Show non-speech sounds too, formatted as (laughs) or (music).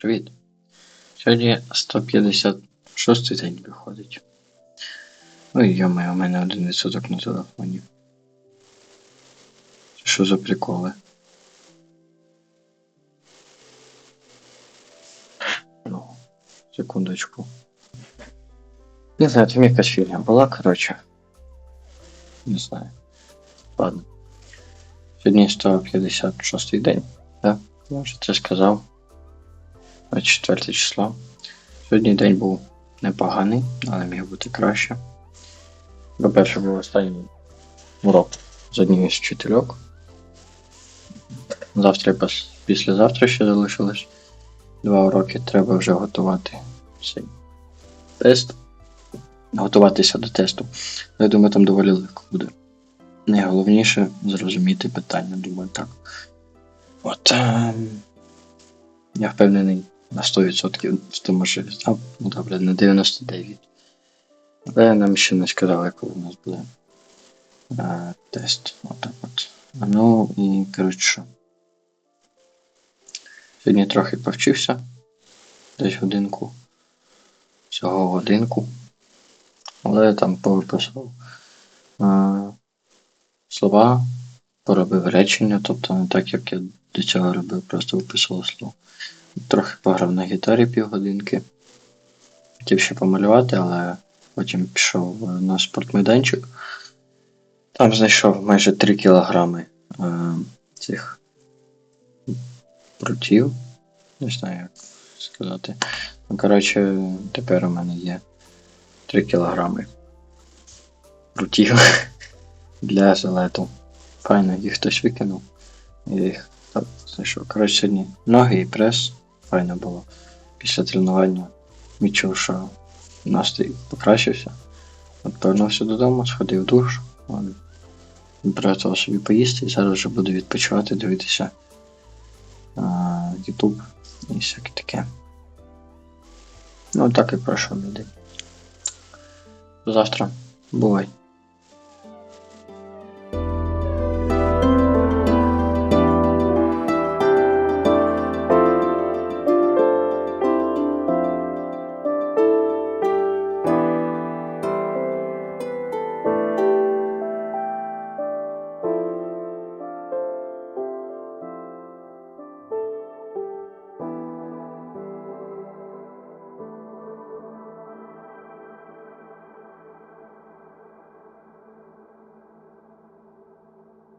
Привіт. Сьогодні 156 день виходить. Ой, йоме, у мене один відсоток на телефоні. Що за приколи? Ну, секундочку. Не знаю, там якась фігня була, коротше. Не знаю. Ладно. Сьогодні 156 день, так? Я вже це сказав. 24 число. Сьогодні день був непоганий, але міг бути краще. По-перше, був останній урок з однією з вчительок. Завтра і післязавтра ще залишилось два уроки. Треба вже готувати цей тест. Готуватися до тесту. Я думаю, там доволі легко буде. Найголовніше зрозуміти питання, думаю, так. От. ем, я впевнений на 100% в тому, що а, ну добре, на 99%. Але нам ще не сказали, коли у нас буде е, тест. Отак от. Ну і коротше. Сьогодні трохи повчився. Десь годинку. Всього годинку. Але я там повиписував е, слова, поробив речення, тобто не так, як я до цього робив, просто виписував слово. Трохи пограв на гітарі півгодинки. Хотів ще помалювати, але потім пішов е, на спортмайданчик. Там знайшов майже 3 кілограми е, цих прутів. Не знаю, як сказати. Ну, коротше, тепер у мене є 3 кілограми прутів (laughs) для жилету. Файно, їх хтось викинув. Я їх знайшов. Коротше, сьогодні ноги і прес. Файно було. Після тренування відчув, що настрій покращився. От повернувся додому, сходив душ, приготував собі поїсти і зараз вже буду відпочивати, дивитися YouTube і всяке таке. Ну, так і пройшов мій день. Завтра. Бувай.